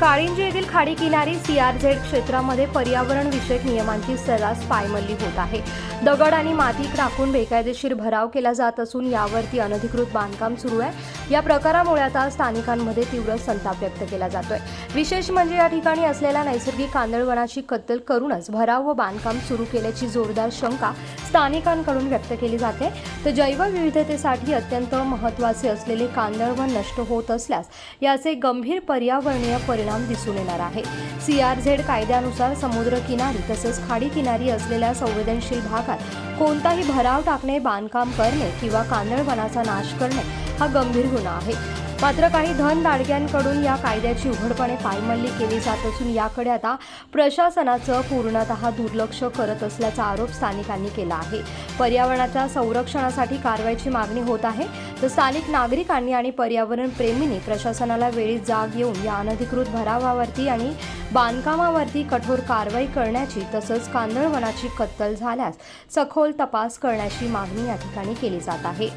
काळिंजी येथील खाडी किनारी सीआरझेड क्षेत्रामध्ये पर्यावरण विषयक नियमांची सर्रास पायमल्ली होत आहे. दगड आणि माती टाकून बेकायदेशीर भराव केला जात असून यावरती अनधिकृत बांधकाम सुरू आहे. या प्रकारामुळे आता स्थानिकांमध्ये तीव्र संताप व्यक्त केला जातोय. विशेष म्हणजे या ठिकाणी असलेल्या नैसर्गिक कांदळवनाची कत्तल करूनच भराव व बांधकाम सुरू केल्याची जोरदार शंका स्थानिकांकडून व्यक्त केली जाते. तर जैवविविधतेसाठी अत्यंत महत्त्वाचे असलेले कांदळवन नष्ट होत असल्यास याचे गंभीर पर्यावरणीय परिणाम दिसून येणार आहे. सीआरझेड कायद्यानुसार समुद्र किनारी तसंच खाडी किनारी असलेल्या संवेदनशील भागात कोणताही भराव टाकणे बांधकाम करणे किंवा कांदळवनाचा नाश करणे हा गंभीर गुन्हा आहे. मात्र काही धन दाडग्यांकडून या कायद्याची उघडपणे पायमल्ली केली जात असून याकडे आता प्रशासनाचं पूर्णतः दुर्लक्ष करत असल्याचा आरोप स्थानिकांनी केला आहे. पर्यावरणाच्या संरक्षणासाठी कारवाईची मागणी होत आहे. तर स्थानिक नागरिकांनी आणि पर्यावरण प्रेमींनी प्रशासनाला वेळीच जाग येऊन या अनधिकृत भरावावरती आणि बांधकामावरती कठोर कारवाई करण्याची तसंच कांदळवनाची कत्तल झाल्यास सखोल सखोल तपास करण्याची मागणी या ठिकाणी केली जात आहे.